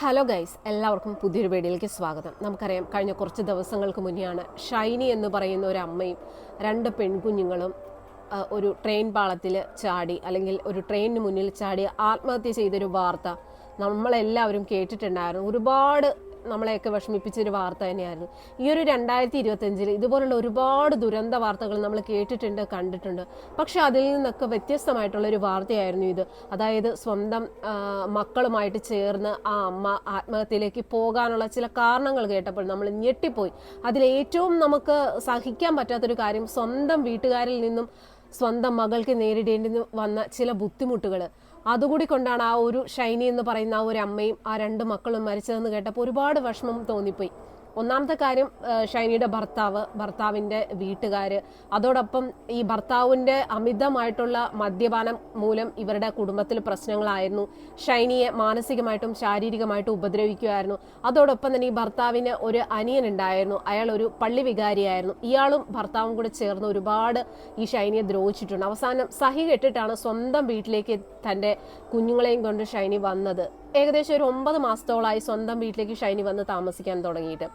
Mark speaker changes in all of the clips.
Speaker 1: Hello guys എല്ലാവർക്കും പുതിയൊരു വീഡിയോയിലേക്ക് സ്വാഗതം. നമുക്കറിയാം കഴിഞ്ഞ കുറച്ച് ദിവസങ്ങൾക്ക് മുന്നെയാണ് ഷൈനി എന്ന് പറയുന്ന ഒരു അമ്മയും രണ്ട് പെൺകുഞ്ഞുങ്ങളും ഒരു ട്രെയിൻ പാളത്തിൽ ചാടി അല്ലെങ്കിൽ ഒരു ട്രെയിനിന് മുന്നിൽ ചാടി ആത്മഹത്യ ചെയ്തൊരു വാർത്ത നമ്മളെല്ലാവരും കേട്ടിട്ടുണ്ടായിരുന്നു. ഒരുപാട് നമ്മളെയൊക്കെ വിഷമിപ്പിച്ചൊരു വാർത്ത തന്നെയായിരുന്നു. ഈ ഒരു രണ്ടായിരത്തി ഇരുപത്തഞ്ചിൽ ഇതുപോലുള്ള ഒരുപാട് ദുരന്ത വാർത്തകൾ നമ്മൾ കേട്ടിട്ടുണ്ട് കണ്ടിട്ടുണ്ട്. പക്ഷെ അതിൽ നിന്നൊക്കെ വ്യത്യസ്തമായിട്ടുള്ള ഒരു വാർത്തയായിരുന്നു ഇത്. അതായത് സ്വന്തം മക്കളുമായിട്ട് ചേർന്ന് ആ അമ്മ ആത്മഹത്യയിലേക്ക് പോകാനുള്ള ചില കാരണങ്ങൾ കേട്ടപ്പോൾ നമ്മൾ ഞെട്ടിപ്പോയി. അതിലേറ്റവും നമുക്ക് സഹിക്കാൻ പറ്റാത്തൊരു കാര്യം സ്വന്തം വീട്ടുകാരിൽ നിന്നും സ്വന്തം മകൾക്ക് നേരിടേണ്ടി വന്ന ചില ബുദ്ധിമുട്ടുകൾ അതുകൂടി കൊണ്ടാണ് ആ ഒരു ഷൈനി എന്ന് പറയുന്ന ആ ഒരു അമ്മയും ആ രണ്ട് മക്കളും മരിച്ചതെന്ന് കേട്ടപ്പോൾ ഒരുപാട് വിഷമം തോന്നിപ്പോയി. ഒന്നാമത്തെ കാര്യം ഷൈനിയുടെ ഭർത്താവ് ഭർത്താവിന്റെ വീട്ടുകാർ അതോടൊപ്പം ഈ ഭർത്താവിന്റെ അമിതമായിട്ടുള്ള മദ്യപാനം മൂലം ഇവരുടെ കുടുംബത്തിൽ പ്രശ്നങ്ങളായിരുന്നു. ഷൈനിയെ മാനസികമായിട്ടും ശാരീരികമായിട്ടും ഉപദ്രവിക്കുമായിരുന്നു അതോടൊപ്പം തന്നെ ഈ ഭർത്താവിന് ഒരു അനിയൻ ഉണ്ടായിരുന്നു അയാൾ ഒരു പള്ളി വികാരിയായിരുന്നു. ഇയാളും ഭർത്താവും കൂടെ ചേർന്ന് ഒരുപാട് ഈ ഷൈനിയെ ദ്രോഹിച്ചിട്ടുണ്ട്. അവസാനം സഹി കെട്ടിട്ടാണ് സ്വന്തം വീട്ടിലേക്ക് തന്റെ കുഞ്ഞുങ്ങളെയും കൊണ്ട് ഷൈനി വന്നത്. ഏകദേശം ഒരു ഒമ്പത് മാസത്തോളമായി സ്വന്തം വീട്ടിലേക്ക് ഷൈനി വന്ന് താമസിക്കാൻ തുടങ്ങിയിട്ട്.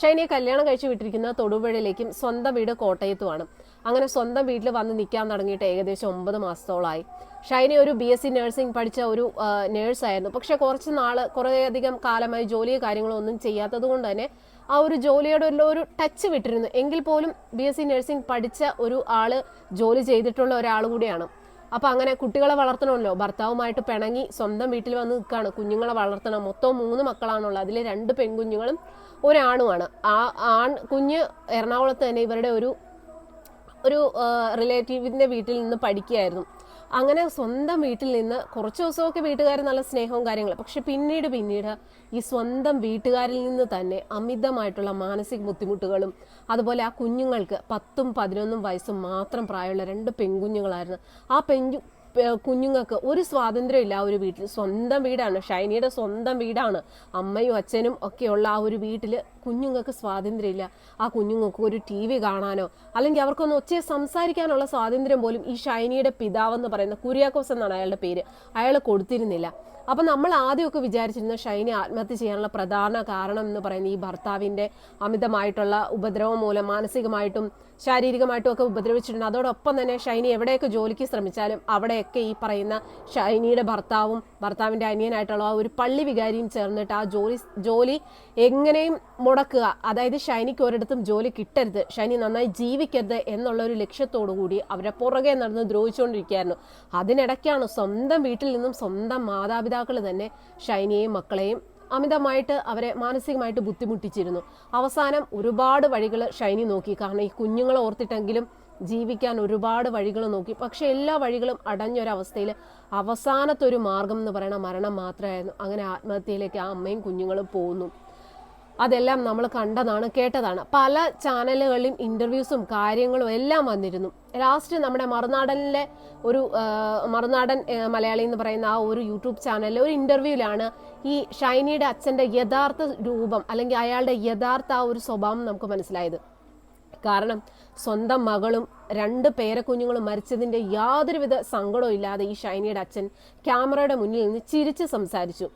Speaker 1: ഷൈനിയെ കല്യാണം കഴിച്ചു വിട്ടിരിക്കുന്ന തൊടുപുഴയിലേക്കും സ്വന്തം വീട് കോട്ടയത്തുമാണ്. അങ്ങനെ സ്വന്തം വീട്ടിൽ വന്ന് നിൽക്കാൻ തുടങ്ങിയിട്ട് ഏകദേശം ഒമ്പത് മാസത്തോളമായി. ഷൈനി ഒരു ബി എസ് സി നഴ്സിംഗ് പഠിച്ച ഒരു നേഴ്സായിരുന്നു. പക്ഷെ കുറച്ച് നാൾ കുറേയധികം കാലമായി ജോലിയോ കാര്യങ്ങളോ ഒന്നും ചെയ്യാത്തത് കൊണ്ട് തന്നെ ആ ഒരു ജോലിയുടെ ഒരു ടച്ച് വിട്ടിരുന്നു. എങ്കിൽ പോലും ബി എസ് സി നഴ്സിംഗ് പഠിച്ച ഒരു ആൾ ജോലി ചെയ്തിട്ടുള്ള ഒരാൾ കൂടിയാണ്. അപ്പൊ അങ്ങനെ കുട്ടികളെ വളർത്തണമല്ലോ. ഭർത്താവുമായിട്ട് പിണങ്ങി സ്വന്തം വീട്ടിൽ വന്ന് നിൽക്കുകയാണ്. കുഞ്ഞുങ്ങളെ വളർത്തണം. മൊത്തം മൂന്ന് മക്കളാണുള്ളത്. അതിൽ രണ്ട് പെൺകുഞ്ഞുങ്ങളും ഒരാണുമാണ്. ആ ആൺ കുഞ്ഞ് എറണാകുളത്ത് തന്നെ ഇവരുടെ ഒരു ഒരു റിലേറ്റീവിന്റെ വീട്ടിൽ നിന്ന് പഠിക്കുകയായിരുന്നു. അങ്ങനെ സ്വന്തം വീട്ടിൽ നിന്ന് കുറച്ച് ദിവസമൊക്കെ വീട്ടുകാർ നല്ല സ്നേഹവും കാര്യങ്ങളും. പക്ഷെ പിന്നീട് പിന്നീട് ഈ സ്വന്തം വീട്ടുകാരിൽ നിന്ന് തന്നെ അമിതമായിട്ടുള്ള മാനസിക ബുദ്ധിമുട്ടുകളും അതുപോലെ ആ കുഞ്ഞുങ്ങൾക്ക് പത്തും പതിനൊന്നും വയസ്സും മാത്രം പ്രായമുള്ള രണ്ട് പെൺകുഞ്ഞുങ്ങളായിരുന്നു. ആ പെൺകു പെ- കുഞ്ഞുങ്ങൾക്ക് ഒരു സ്വാതന്ത്ര്യമില്ല ആ ഒരു വീട്ടിൽ. സ്വന്തം വീടാണ്. ഷൈനിയുടെ സ്വന്തം വീടാണ്. അമ്മയും അച്ഛനും ഒക്കെയുള്ള ആ ഒരു വീട്ടിൽ കുഞ്ഞുങ്ങൾക്ക് സ്വാതന്ത്ര്യമില്ല. ആ കുഞ്ഞുങ്ങൾക്ക് ഒരു ടി വി കാണാനോ അല്ലെങ്കിൽ അവർക്കൊന്ന് ഒച്ചയെ സംസാരിക്കാനുള്ള സ്വാതന്ത്ര്യം പോലും ഈ ഷൈനിയുടെ പിതാവെന്ന് പറയുന്ന കുര്യാക്കോസ് എന്നാണ് അയാളുടെ പേര്. അയാൾ കൊടുത്തിരുന്നില്ല. അപ്പം നമ്മൾ ആദ്യമൊക്കെ വിചാരിച്ചിരുന്ന ഷൈനി ആത്മഹത്യ ചെയ്യാനുള്ള പ്രധാന കാരണം എന്ന് പറയുന്ന ഈ ഭർത്താവിന്റെ അമിതമായിട്ടുള്ള ഉപദ്രവം മൂലം മാനസികമായിട്ടും ശാരീരികമായിട്ടും ഒക്കെ ഉപദ്രവിച്ചിട്ടുണ്ട്. അതോടൊപ്പം തന്നെ ഷൈനി എവിടെയൊക്കെ ജോലിക്ക് ശ്രമിച്ചാലും അവിടെയൊക്കെ ഈ പറയുന്ന ഷൈനിയുടെ ഭർത്താവും ഭർത്താവിന്റെ അനിയനായിട്ടുള്ള ആ ഒരു പള്ളി വികാരിയും ചേർന്നിട്ട് ആ ജോലി ജോലി എങ്ങനെയും മുടക്കുക. അതായത് ഷൈനിക്ക് ഒരിടത്തും ജോലി കിട്ടരുത്. ഷൈനി നന്നായി ജീവിക്കരുത് എന്നുള്ള ഒരു ലക്ഷ്യത്തോടു കൂടി അവരെ പുറകെ നടന്ന് ദ്രോഹിച്ചുകൊണ്ടിരിക്കുകയായിരുന്നു. അതിനിടയ്ക്കാണ് സ്വന്തം വീട്ടിൽ നിന്നും സ്വന്തം മാതാപിതാക്കൾ തന്നെ ഷൈനിയെയും മക്കളെയും അമിതമായിട്ട് അവരെ മാനസികമായിട്ട് ബുദ്ധിമുട്ടിച്ചിരുന്നു. അവസാനം ഒരുപാട് വഴികൾ ഷൈനി നോക്കി. കാരണം ഈ കുഞ്ഞുങ്ങളെ ഓർത്തിട്ടെങ്കിലും ജീവിക്കാൻ ഒരുപാട് വഴികൾ നോക്കി. പക്ഷെ എല്ലാ വഴികളും അടഞ്ഞൊരവസ്ഥയിൽ അവസാനത്തെ ഒരു മാർഗം എന്ന് പറയുന്ന മരണം മാത്രമായിരുന്നു. അങ്ങനെ ആത്മഹത്യയിലേക്ക് ആ അമ്മയും കുഞ്ഞുങ്ങളും പോകുന്നു അതെല്ലാം നമ്മൾ കണ്ടതാണ് കേട്ടതാണ്. പല ചാനലുകളിലും ഇന്റർവ്യൂസും കാര്യങ്ങളും എല്ലാം വന്നിരുന്നു. ലാസ്റ്റ് നമ്മുടെ മറുനാടനിലെ ഒരു മറുനാടൻ മലയാളി എന്ന് പറയുന്ന ആ ഒരു യൂട്യൂബ് ചാനലിലെ ഒരു ഇന്റർവ്യൂവിലാണ് ഈ ഷൈനിയുടെ അച്ഛന്റെ യഥാർത്ഥ രൂപം അല്ലെങ്കിൽ അയാളുടെ യഥാർത്ഥ ആ ഒരു സ്വഭാവം നമുക്ക് മനസ്സിലായത്. കാരണം സ്വന്തം മകളും രണ്ട് പേരക്കുഞ്ഞുങ്ങളും മരിച്ചതിന്റെ യാതൊരുവിധ സങ്കടവും ഇല്ലാതെ ഈ ഷൈനിയുടെ അച്ഛൻ ക്യാമറയുടെ മുന്നിൽ നിന്ന് ചിരിച്ച് സംസാരിച്ചു.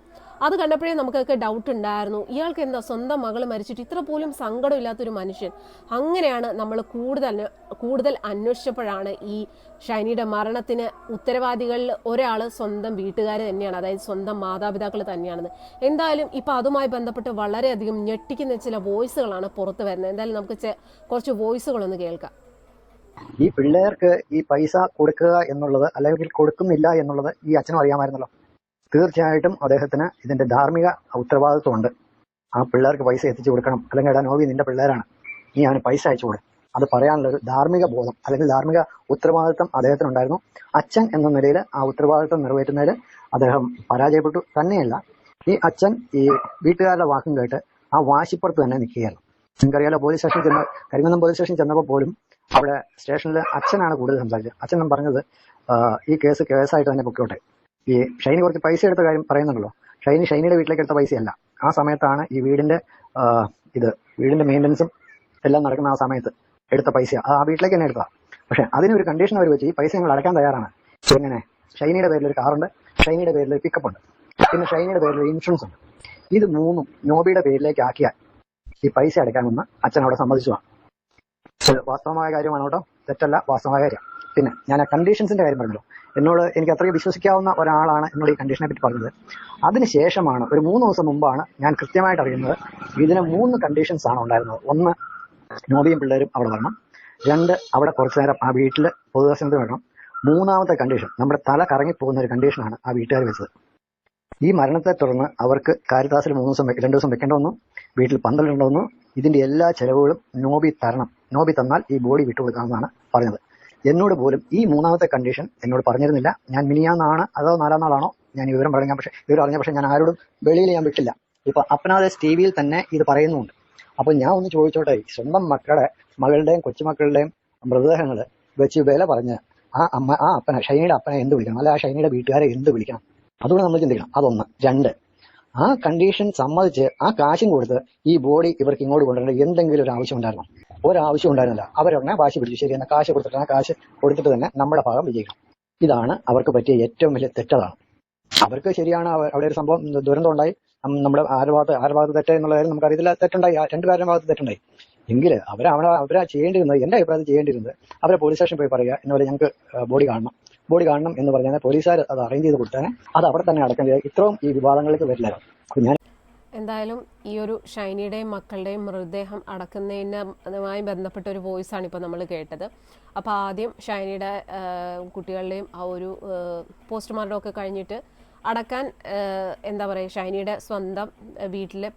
Speaker 1: അത് കണ്ടപ്പോഴേ നമുക്കൊക്കെ ഡൗട്ട് ഉണ്ടായിരുന്നു. ഇയാൾക്ക് എന്താ സ്വന്തം മകൾ മരിച്ചിട്ട് ഇത്ര പോലും സങ്കടമില്ലാത്തൊരു മനുഷ്യൻ. അങ്ങനെയാണ് നമ്മൾ കൂടുതൽ കൂടുതൽ അന്വേഷിച്ചപ്പോഴാണ് ഈ ഷൈനിയുടെ മരണത്തിന് ഉത്തരവാദികളിൽ ഒരാൾ സ്വന്തം വീട്ടുകാർ തന്നെയാണ്. അതായത് സ്വന്തം മാതാപിതാക്കൾ തന്നെയാണെന്ന്. എന്തായാലും ഇപ്പോൾ അതുമായി ബന്ധപ്പെട്ട് വളരെയധികം ഞെട്ടിക്കുന്ന ചില വോയിസുകളാണ് പുറത്തു വരുന്നത്. എന്തായാലും നമുക്ക് കുറച്ച് വോയിസുകളൊന്ന് കേൾക്കാം.
Speaker 2: ഈ പിള്ളേർക്ക് ഈ പൈസ കൊടുക്കുക എന്നുള്ളത് അല്ലെങ്കിൽ കൊടുക്കുന്നില്ല എന്നുള്ളത് ഈ അച്ഛനും അറിയാമായിരുന്നല്ലോ. തീർച്ചയായിട്ടും അദ്ദേഹത്തിന് ഇതിന്റെ ധാർമ്മിക ഉത്തരവാദിത്വമുണ്ട്. ആ പിള്ളേർക്ക് പൈസ എത്തിച്ചു കൊടുക്കണം. അല്ലെങ്കിൽ എടാ നോവി നിന്റെ പിള്ളേരാണ്. നീ അവന് പൈസ അയച്ചു കൊടുക്കും അത് പറയാനുള്ള ഒരു ധാർമ്മിക ബോധം അല്ലെങ്കിൽ ധാർമ്മിക ഉത്തരവാദിത്വം അദ്ദേഹത്തിനുണ്ടായിരുന്നു. അച്ഛൻ എന്ന നിലയിൽ ആ ഉത്തരവാദിത്വം നിറവേറ്റുന്നതിൽ അദ്ദേഹം പരാജയപ്പെട്ടു. തന്നെയല്ല ഈ അച്ഛൻ ഈ വീട്ടുകാരുടെ വാക്കും കേട്ട് ആ വാശിപ്പുറത്ത് തന്നെ നിൽക്കുകയായിരുന്നു നിങ്ങൾക്കറിയാലോ പോലീസ് സ്റ്റേഷൻ ചെന്ന കരിമന്നം പോലീസ് സ്റ്റേഷൻ ചെന്നപ്പോൾ പോലും അവിടെ സ്റ്റേഷനിൽ അച്ഛനാണ് കൂടുതൽ സംസാരിച്ചത്. അച്ഛൻ പറഞ്ഞത് ഈ കേസ് കേസായിട്ട് തന്നെ പൊക്കോട്ടെ. ഈ ഷൈനി കുറച്ച് പൈസ എടുത്ത കാര്യം പറയുന്നുണ്ടല്ലോ. ഷൈനി ഷൈനിയുടെ വീട്ടിലേക്ക് എടുത്ത പൈസയല്ല. ആ സമയത്താണ് ഈ വീടിന്റെ ഇത് വീടിന്റെ മെയിന്റനൻസും എല്ലാം നടക്കുന്ന ആ സമയത്ത് എടുത്ത പൈസ. ആ വീട്ടിലേക്ക് തന്നെ എടുത്തതാ. പക്ഷെ അതിനൊരു കണ്ടീഷൻ അവർ വെച്ച് ഈ പൈസ ഞങ്ങൾ അടയ്ക്കാൻ തയ്യാറാണ്. എങ്ങനെ ഷൈനിയുടെ പേരിൽ ഒരു കാറുണ്ട് ഷൈനിയുടെ പേരിൽ ഒരു പിക്കപ്പ് ഉണ്ട് പിന്നെ ഷൈനിയുടെ പേരിൽ ഒരു ഇൻഷുറൻസ് ഉണ്ട്. ഇത് മൂന്നും നോബിയുടെ പേരിലേക്ക് ആക്കിയാൽ ഈ പൈസ അടയ്ക്കാമെന്ന് അച്ഛൻ അവിടെ സമ്മതിച്ചതാണ്. വാസ്തവമായ കാര്യമാണ് കേട്ടോ. തെറ്റല്ല വാസ്തവമായ കാര്യം. പിന്നെ ഞാൻ ആ കണ്ടീഷൻസിന്റെ കാര്യം പറഞ്ഞല്ലോ. എന്നോട് എനിക്ക് അത്രയും വിശ്വസിക്കാവുന്ന ഒരാളാണ് എന്നോട് ഈ കണ്ടീഷനെ പറ്റി പറഞ്ഞത്. അതിനുശേഷമാണ് ഒരു മൂന്ന് ദിവസം മുമ്പാണ് ഞാൻ കൃത്യമായിട്ട് അറിയുന്നത് ഇതിന് മൂന്ന് കണ്ടീഷൻസ് ആണ് ഉണ്ടായിരുന്നത്. ഒന്ന് നോബിയും പിള്ളേരും അവിടെ വരണം. രണ്ട് അവിടെ കുറച്ചു നേരം ആ വീട്ടിൽ പൊതുദർശനത്തിന് വരണം. മൂന്നാമത്തെ കണ്ടീഷൻ നമ്മുടെ തല കറങ്ങിപ്പോകുന്ന ഒരു കണ്ടീഷനാണ് ആ വീട്ടുകാർ വെച്ചത്. ഈ മരണത്തെ തുടർന്ന് അവർക്ക് കാരിത്താസിൽ മൂന്ന് ദിവസം രണ്ട് ദിവസം വെക്കേണ്ട വന്നു. വീട്ടിൽ പന്തലുണ്ട് വന്നു. ഇതിന്റെ എല്ലാ ചെലവുകളും നോബി തരണം. നോബി തന്നാൽ ഈ ബോഡി വിട്ടുകൊടുക്കാമെന്നാണ് പറഞ്ഞത്. എന്നോട് പോലും ഈ മൂന്നാമത്തെ കണ്ടീഷൻ എന്നോട് പറഞ്ഞിരുന്നില്ല. ഞാൻ മിനിയാന്നാണ് അതോ നാലാം നാളാണോ ഞാൻ ഈ വിവരം പറഞ്ഞ പക്ഷേ വിവരം അറിഞ്ഞ പക്ഷേ ഞാൻ ആരോടും വെളിയിൽ ഞാൻ വിട്ടില്ല. ഇപ്പൊ അപ്പനാദേശ് ടി വിയിൽ തന്നെ ഇത് പറയുന്നുണ്ട്. അപ്പൊ ഞാൻ ഒന്ന് ചോദിച്ചോട്ടെ സ്വന്തം മക്കളെ മകളുടെയും കൊച്ചുമക്കളുടെയും മൃതദേഹങ്ങൾ വെച്ച് വില പറഞ്ഞ് ആ അമ്മ ആ അപ്പനെ ഷൈനിയുടെ അപ്പനെ എന്ത് വിളിക്കണം? അല്ലെ ആ ഷൈനിയുടെ വീട്ടുകാരെ എന്ത് വിളിക്കണം? അതുകൊണ്ട് നമ്മൾ ചിന്തിക്കണം. അതൊന്ന്. രണ്ട്. ആ കണ്ടീഷൻ സമ്മതിച്ച് ആ കാശും കൊടുത്ത് ഈ ബോഡി ഇവർക്ക് ഇങ്ങോട്ട് കൊണ്ടുവരേണ്ട എന്തെങ്കിലും ഒരു ആവശ്യം ഉണ്ടായിരുന്നോ? ഒരാവശ്യം ഉണ്ടായിരുന്നില്ല. അവരുടനെ വാശി പിടിച്ചു. ശരി എന്നാൽ കാശ് കൊടുത്തിട്ട് കാശ് കൊടുത്തിട്ട് തന്നെ നമ്മുടെ ഭാഗം വിജയിക്കണം ഇതാണ് അവർക്ക് പറ്റിയ ഏറ്റവും വലിയ തെറ്റതാണ്. അവർക്ക് ശരിയാണ് അവിടെ ഒരു സംഭവം ദുരന്തം ഉണ്ടായി. നമ്മുടെ ആരുടെ ഭാഗത്ത് ആരുടെ ഭാഗത്ത് തെറ്റ് എന്നുള്ള കാര്യം നമുക്കറിയത്തില്ല. തെറ്റുണ്ടായി. രണ്ടുപേരുടെ രണ്ട് പേരുടെ ഭാഗത്ത് തെറ്റുണ്ടായി. എങ്കിൽ അവരെ അവരെ അവരെ ചെയ്യേണ്ടിരുന്നത് എന്റെ അഭിപ്രായത്തിൽ ചെയ്യേണ്ടിരുന്നത് അവരെ പോലീസ് സ്റ്റേഷനിൽ പോയി പറയുക. ഇന്നുപോലെ ഞങ്ങൾക്ക് ബോഡി കാണണം. ബോഡി കാണണം എന്ന് പറഞ്ഞാൽ പോലീസുകാർ അത് അറേഞ്ച് ചെയ്ത് കൊടുത്താൽ അത് അവിടെ തന്നെ അടക്കം ചെയ്യുക ഇത്രയും ഈ വിവാദങ്ങളിലേക്ക് വരില്ലായിരുന്നു ഞാൻ
Speaker 1: എന്തായാലും ഈ ഒരു ഷൈനിയുടെയും മക്കളുടെയും മൃതദേഹം അടക്കുന്നതിനുമായി ബന്ധപ്പെട്ട ഒരു വോയിസ് ആണ് ഇപ്പോൾ നമ്മൾ കേട്ടത്. അപ്പോൾ ആദ്യം ഷൈനിയുടെ കുട്ടികളുടെയും ആ ഒരു പോസ്റ്റ്മോർട്ടം ഒക്കെ കഴിഞ്ഞിട്ട് അടക്കാൻ എന്താ പറയുക ഷൈനിയുടെ സ്വന്തം വീട്ടിലെ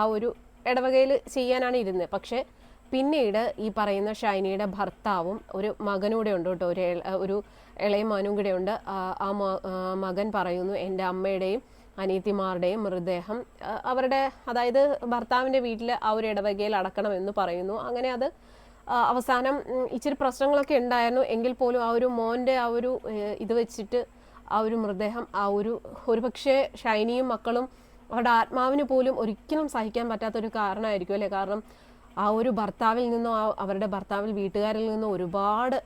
Speaker 1: ആ ഒരു ഇടവകയിൽ ചെയ്യാനാണ് ഇരുന്നത്. പക്ഷേ പിന്നീട് ഈ പറയുന്ന ഷൈനിയുടെ ഭർത്താവും ഒരു മകനൂടെ ഉണ്ട് കേട്ടോ. ഒരു ഒരു ഇളയ മകനും കൂടെ ഉണ്ട്. ആ മകൻ പറയുന്നു എന്റെ അമ്മയുടെയും അനിയത്തിമാരുടെയും മൃതദേഹം അവരുടെ അതായത് ഭർത്താവിന്റെ വീട്ടിൽ ആ ഒരു ഇടവകയിൽ അടക്കണമെന്ന് പറയുന്നു. അങ്ങനെ അത് അവസാനം ഇച്ചിരി പ്രശ്നങ്ങളൊക്കെ ഉണ്ടായിരുന്നു. എങ്കിൽ പോലും ആ ഒരു മോന്റെ ആ ഒരു ഇത് വെച്ചിട്ട് ആ ഒരു മൃതദേഹം ആ ഒരു ഒരുപക്ഷെ ഷൈനിയും മക്കളും അവരുടെ ആത്മാവിന് പോലും ഒരിക്കലും സഹിക്കാൻ പറ്റാത്തൊരു കാരണമായിരിക്കും അല്ലേ? കാരണം ആ ഒരു ഭർത്താവിൽ നിന്നും അവരുടെ ഭർത്താവിൽ വീട്ടുകാരിൽ നിന്നും ഒരുപാട്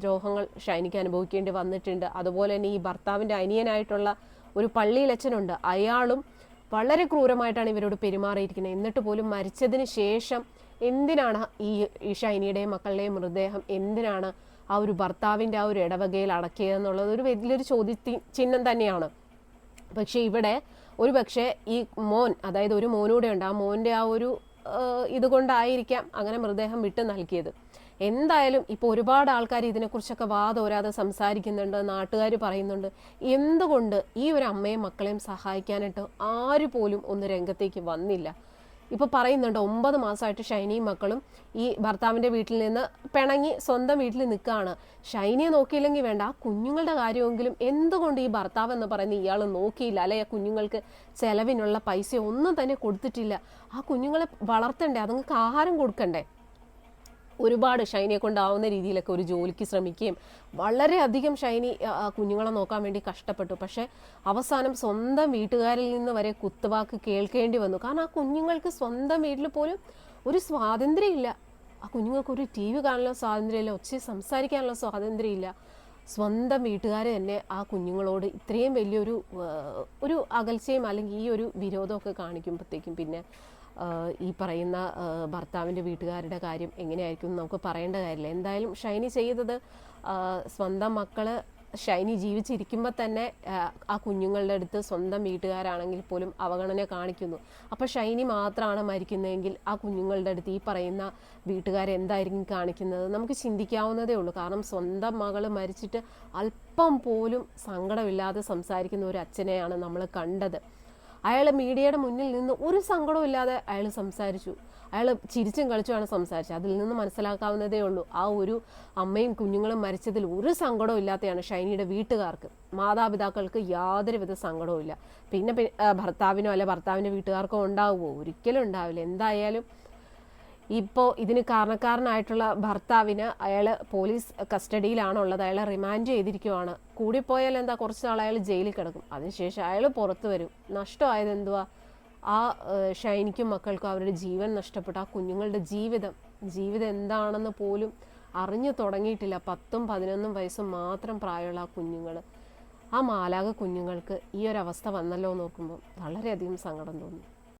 Speaker 1: ദ്രോഹങ്ങൾ ഷൈനിക്ക് അനുഭവിക്കേണ്ടി വന്നിട്ടുണ്ട്. അതുപോലെ തന്നെ ഈ ഭർത്താവിന്റെ അനിയനായിട്ടുള്ള ഒരു പള്ളിയിലച്ഛനുണ്ട്. അയാളും വളരെ ക്രൂരമായിട്ടാണ് ഇവരോട് പെരുമാറിയിരിക്കുന്നത്. എന്നിട്ട് പോലും മരിച്ചതിന് ശേഷം എന്തിനാണ് ഈ ഷൈനിയുടെയും മക്കളുടെയും മൃതദേഹം എന്തിനാണ് ആ ഒരു ഭർത്താവിന്റെ ആ ഒരു ഇടവകയിൽ അടക്കിയതെന്നുള്ളത് ഒരു വലിയൊരു ചോദ്യ ചിഹ്നം തന്നെയാണ്. പക്ഷേ ഇവിടെ ഒരു പക്ഷേ ഈ മോൻ അതായത് ഒരു മോനൂടെ ഉണ്ട്. ആ മോന്റെ ആ ഒരു ഇതുകൊണ്ടായിരിക്കാം അങ്ങനെ മൃതദേഹം വിട്ടു നൽകിയത്. എന്തായാലും ഇപ്പോൾ ഒരുപാട് ആൾക്കാർ ഇതിനെക്കുറിച്ചൊക്കെ വാതോരാതെ സംസാരിക്കുന്നുണ്ട് നാട്ടുകാർ പറയുന്നുണ്ട്. എന്തുകൊണ്ട് ഈ ഒരു അമ്മയും മക്കളെയും സഹായിക്കാനായിട്ട് ആര് പോലും ഒന്ന് രംഗത്തേക്ക് വന്നില്ല? ഇപ്പോൾ പറയുന്നുണ്ട് ഒമ്പത് മാസമായിട്ട് ഷൈനിയും മക്കളും ഈ ഭർത്താവിന്റെ വീട്ടിൽ നിന്ന് പിണങ്ങി സ്വന്തം വീട്ടിൽ നിൽക്കുകയാണ്. ഷൈനിയെ നോക്കിയില്ലെങ്കിൽ വേണ്ട ആ കുഞ്ഞുങ്ങളുടെ കാര്യമെങ്കിലും എന്തുകൊണ്ട് ഈ ഭർത്താവ് എന്ന് പറയുന്ന ഇയാൾ നോക്കിയില്ല? അല്ലെ ആ കുഞ്ഞുങ്ങൾക്ക് ചെലവിനുള്ള പൈസ ഒന്നും തന്നെ കൊടുത്തിട്ടില്ല. ആ കുഞ്ഞുങ്ങളെ വളർത്തണ്ടേ അതുങ്ങൾക്ക് ആഹാരം കൊടുക്കണ്ടേ? ഒരുപാട് ഷൈനിയെ കൊണ്ടാവുന്ന രീതിയിലൊക്കെ ഒരു ജോലിക്ക് ശ്രമിക്കുകയും വളരെയധികം ഷൈനി കുഞ്ഞുങ്ങളെ നോക്കാൻ വേണ്ടി കഷ്ടപ്പെട്ടു. പക്ഷേ അവസാനം സ്വന്തം വീട്ടുകാരിൽ നിന്ന് വരെ കുത്തുവാക്ക് കേൾക്കേണ്ടി വന്നു. കാരണം ആ കുഞ്ഞുങ്ങൾക്ക് സ്വന്തം വീട്ടിൽ പോലും ഒരു സ്വാതന്ത്ര്യമില്ല. ആ കുഞ്ഞുങ്ങൾക്ക് ഒരു ടി വി കാണാനുള്ള സ്വാതന്ത്ര്യമില്ല ഒച്ച സംസാരിക്കാനുള്ള സ്വാതന്ത്ര്യമില്ല. സ്വന്തം വീട്ടുകാർ തന്നെ ആ കുഞ്ഞുങ്ങളോട് ഇത്രയും വലിയൊരു ഒരു അകൽച്ചയും അല്ലെങ്കിൽ ഈ ഒരു വിരോധമൊക്കെ കാണിക്കുമ്പോഴത്തേക്കും പിന്നെ ഈ പറയുന്ന ഭർത്താവിന്റെ വീട്ടുകാരുടെ കാര്യം എങ്ങനെയായിരിക്കും നമുക്ക് പറയേണ്ട കാര്യമില്ല. എന്തായാലും ഷൈനി ചെയ്തത് സ്വന്തം മക്കൾ ഷൈനി ജീവിച്ചിരിക്കുമ്പോൾ തന്നെ ആ, കുഞ്ഞുങ്ങളുടെ അടുത്ത് സ്വന്തം വീട്ടുകാരാണെങ്കിൽ പോലും അവഗണന കാണിക്കുന്നു. അപ്പോൾ ഷൈനി മാത്രമാണ് മരിക്കുന്നതെങ്കിൽ ആ കുഞ്ഞുങ്ങളുടെ അടുത്ത് ഈ പറയുന്ന വീട്ടുകാരെന്തായിരിക്കും കാണിക്കുന്നത്? നമുക്ക് ചിന്തിക്കാവുന്നതേ ഉള്ളൂ. കാരണം സ്വന്തം മകൾ മരിച്ചിട്ട് അല്പം പോലും സങ്കടമില്ലാതെ സംസാരിക്കുന്ന ഒരു അച്ഛനെയാണ് നമ്മൾ കണ്ടത്. അയാൾ മീഡിയയുടെ മുന്നിൽ നിന്ന് ഒരു സങ്കടവും ഇല്ലാതെ അയാൾ സംസാരിച്ചു. അയാൾ ചിരിച്ചും കളിച്ചുമാണ് സംസാരിച്ചത്. അതിൽ നിന്ന് മനസ്സിലാക്കാവുന്നതേ ഉള്ളൂ. ആ ഒരു അമ്മയും കുഞ്ഞുങ്ങളും മരിച്ചതിൽ ഒരു സങ്കടവും ഇല്ലാത്തതാണ് ഷൈനിയുടെ വീട്ടുകാർക്ക് മാതാപിതാക്കൾക്ക് യാതൊരുവിധ സങ്കടവും ഇല്ല പിന്നെ ഭർത്താവിനോ അല്ല ഭർത്താവിന്റെ വീട്ടുകാർക്കോ ഉണ്ടാവുമോ? ഒരിക്കലും ഉണ്ടാവില്ല. എന്തായാലും ഇപ്പോൾ ഇതിന് കാരണക്കാരനായിട്ടുള്ള ഭർത്താവിന് അയാൾ പോലീസ് കസ്റ്റഡിയിലാണുള്ളത്. അയാളെ റിമാൻഡ് ചെയ്തിരിക്കുവാണ്. കൂടിപ്പോയാൽ എന്താ? കുറച്ച് നാൾ അയാൾ ജയിലിൽ കിടക്കും. അതിനുശേഷം അയാൾ പുറത്തു വരും. നഷ്ടമായത് എന്തുവാ? ആ ഷൈനിക്കും മക്കൾക്കും അവരുടെ ജീവൻ നഷ്ടപ്പെട്ടു. ആ കുഞ്ഞുങ്ങളുടെ ജീവിതം ജീവിതം എന്താണെന്ന് പോലും അറിഞ്ഞു തുടങ്ങിയിട്ടില്ല. പത്തും പതിനൊന്നും വയസ്സും മാത്രം പ്രായമുള്ള ആ കുഞ്ഞുങ്ങൾ ആ മാലാക കുഞ്ഞുങ്ങൾക്ക് ഈ ഒരു അവസ്ഥ വന്നല്ലോ നോക്കുമ്പോൾ വളരെയധികം സങ്കടം തോന്നി.